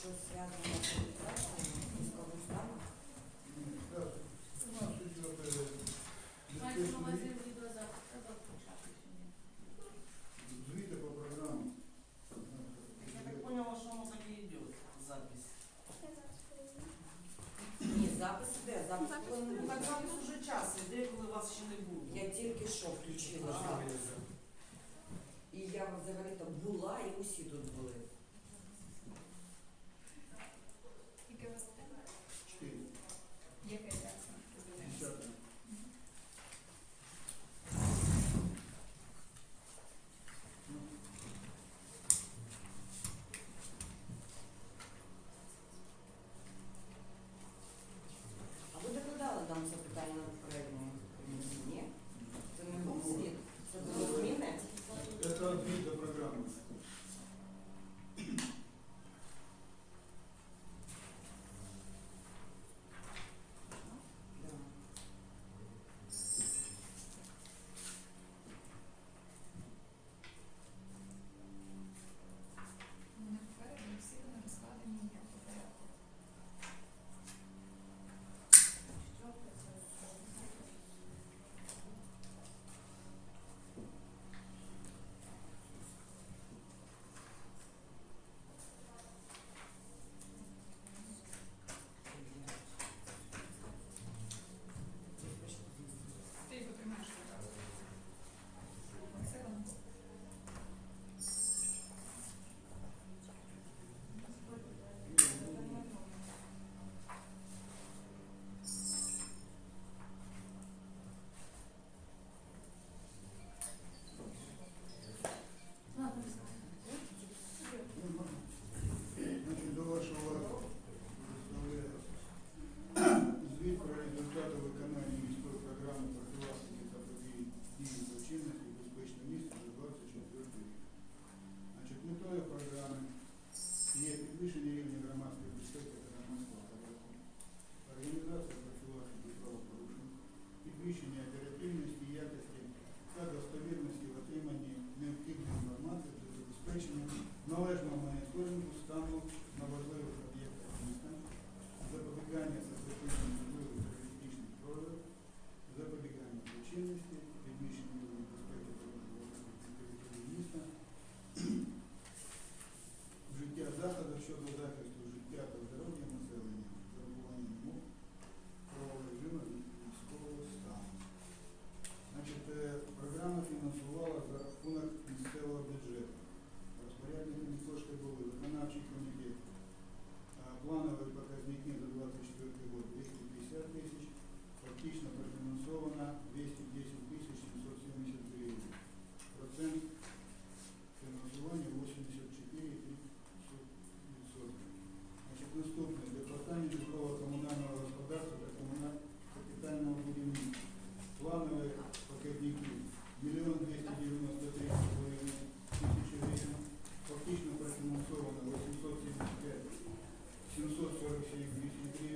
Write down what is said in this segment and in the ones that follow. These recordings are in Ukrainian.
що зв'язано. you, you, you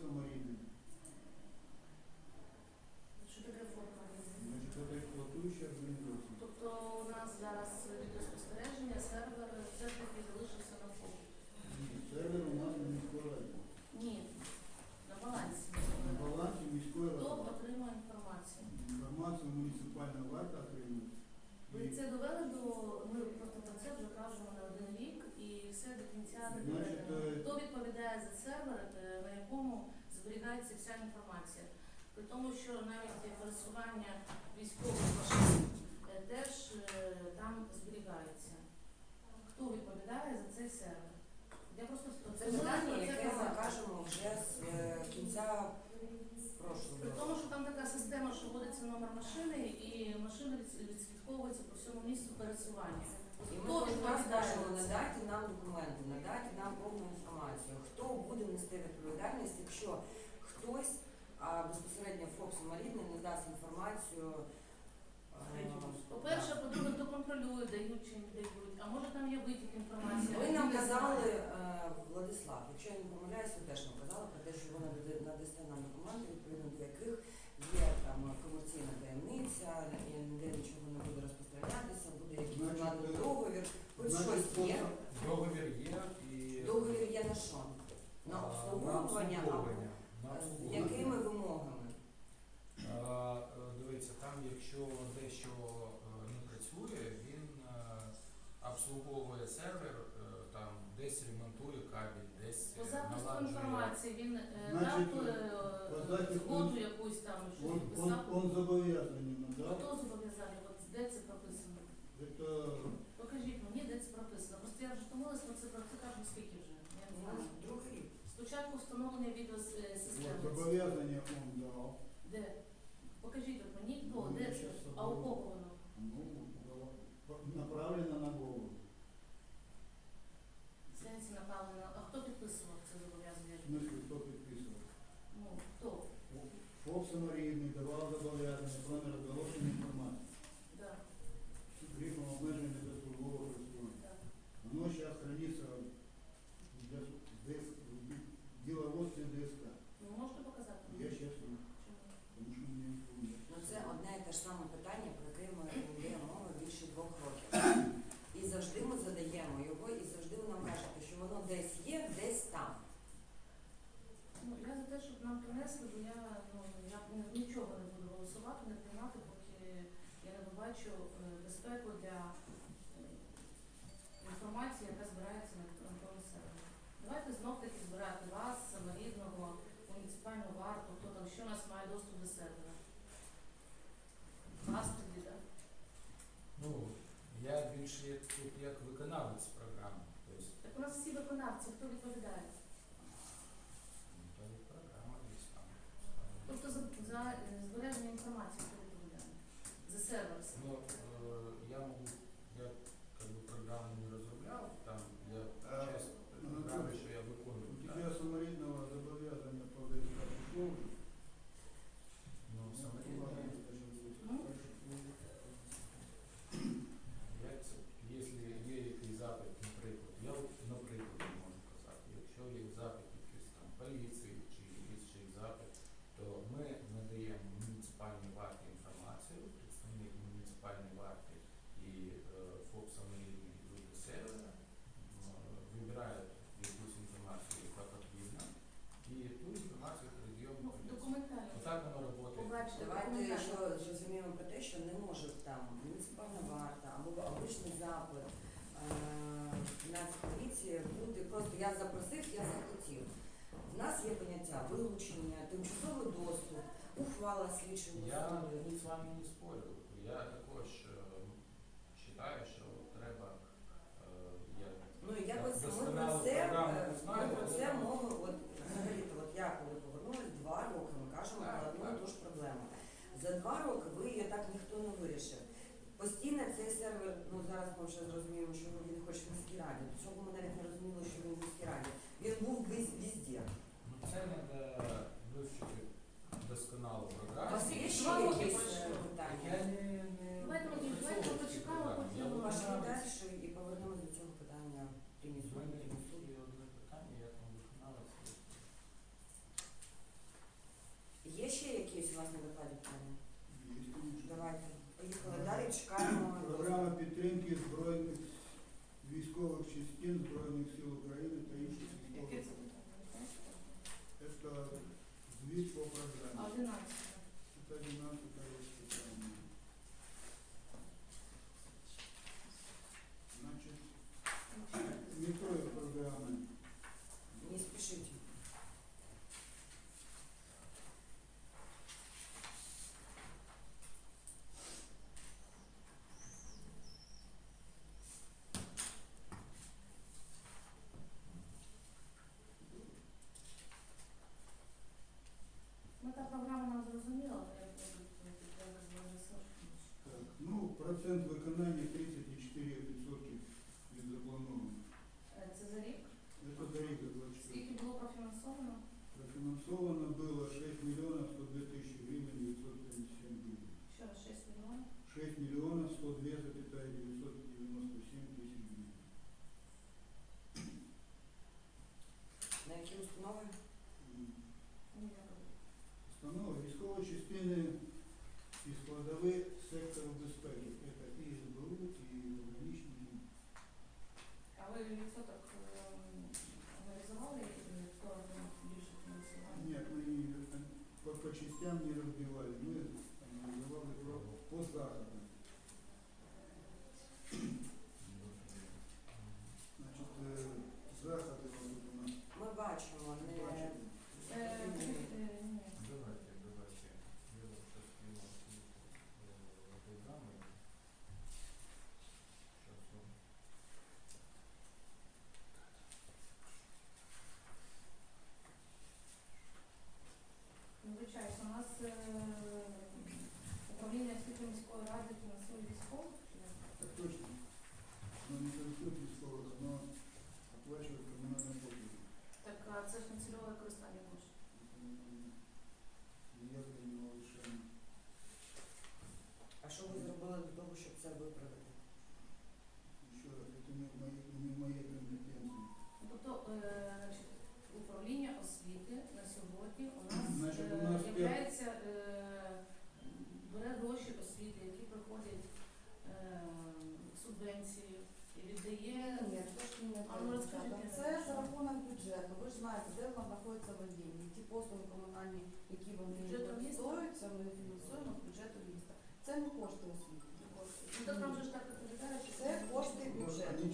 саморідний. Що таке форма? Значить, це експлуатуюча організація. Тобто у нас зараз відеоспостереження, сервер, все таки залишився на фоні. Ні, сервер у нас на міській раді. Ні, на балансі. На балансі міської ради. Хто отримує інформацію? Інформацію муніципальна варта отримує. Ви це довели до ми просто про це вже кажемо на один все до кінця не доведено. е, Хто відповідає за сервер, е, на якому зберігається вся інформація? При тому, що навіть пересування військових машин е, теж там зберігається. Хто відповідає за цей сервер? Я просто Це питання, яке ми кажемо вже з кінця прошлого При тому, що там така система, що вводиться номер машини, і машина відслідковується по всьому місцю пересування. І ми за це? надайте нам документи, надайте нам повну інформацію. Хто буде нести відповідальність, якщо хтось а, безпосередньо ФОП «Саморідний» не дасть інформацію. е, По-перше, по-друге, хто контролює, дають чи не дають. А може там є витік інформації. Ви нам казали, е, Владислав, якщо я не помиляюсь, ви теж нам казали про те, що ви нададе- надасте нам документи, відповідно до яких є там комерційна таємниця, і ніде нічого не буде розпространятися, буде якийсь Значить, укладений е, договір, хоч щось є. Договір є і Договір є на що? На обслуговування, на або обслуговування. На з обслуговування. якими вимогами? Е, Дивіться, там якщо дещо е, не працює, він е, обслуговує сервер, е, там десь ремонтує кабель, десь По е, запуску інформації він е, Значить, дав по е, захисту- згоду якусь там, щось Он, он, писав. он зобов'язаний надав. Хто зобов'язаний? От де це прописано? Это Покажіть мені, де це прописано. Просто я вже втомилась про це про це кажу скільки вже. Я не Ну, знаю. Другий рік. Спочатку встановлення відеосистеми. зобов'язання он дав. Де? Покажіть от мені, хто, Ну, де це? А у кого воно? Ну, направлено на голову. В Сенсі направлено. А хто підписував це В зобов'язання? смысле, хто підписував? Ну, хто? ФОП саморідний давав зобов'язання про нерозголошення інформації. Да, Грифом обмеження до службового користування. да. Воно зараз хранится для ДС, в діловодстві ДСК. Ну, можете показати? Я сейчас, Чому? тому що мені не Ну це одне і те ж саме питання, про яке ми ведемо мову більше двох років. І завжди ми задаємо його, і завжди ви нам кажете, що воно десь є, десь там. Ну, я за те, щоб нам принесли, бо я, ну, я ні- нічого не буду голосувати, не приймати, поки я не побачу е, безпеку для е, інформації, яка збирається на на сервері. Давайте знов таки збирати вас, саморідного, муніципальну варту, хто там що у нас має доступ до сервера. Вас тоді, так? Ну, я більше як тут як виконавець програми. Тобто, Так у нас всі виконавці, хто відповідає? ну, то є програма десь там. Тобто за, за е, збереження інформації хто відповідає? За сервер. Ну, Я тут з вами не спорю. Я також вважаю, що треба е, Ну якось ми про це, е, ми про це мовимо, от взагалі, то от я коли повернулась два роки, ми кажемо про одну і ту ж проблему. За два роки ви її так ніхто не вирішив. Постійно цей сервер, ну зараз ми вже зрозуміємо, що він хоче в міській раді. До цього ми навіть не розуміли, що він в міській раді. Він був віз- везде. ну, це треба вивчити досконало У програму. Вас є ще якісь пройшло. е, Я питання? не, не Давайте ми- давайте почекаємо, цю програму. потім Я Нет, мы не, по, по частям не разбивали, мы анализировали по, по заходам. які вони стоються, ми фінансуємо з бюджету міста. Це не кошти освіти. Це кошти бюджету.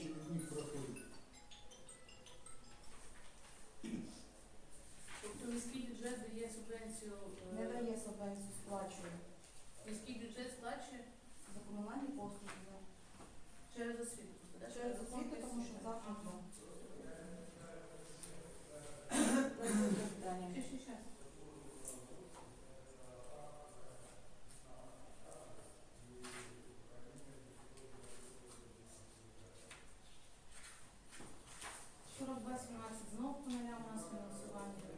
217 знову по нулям у нас фінансування.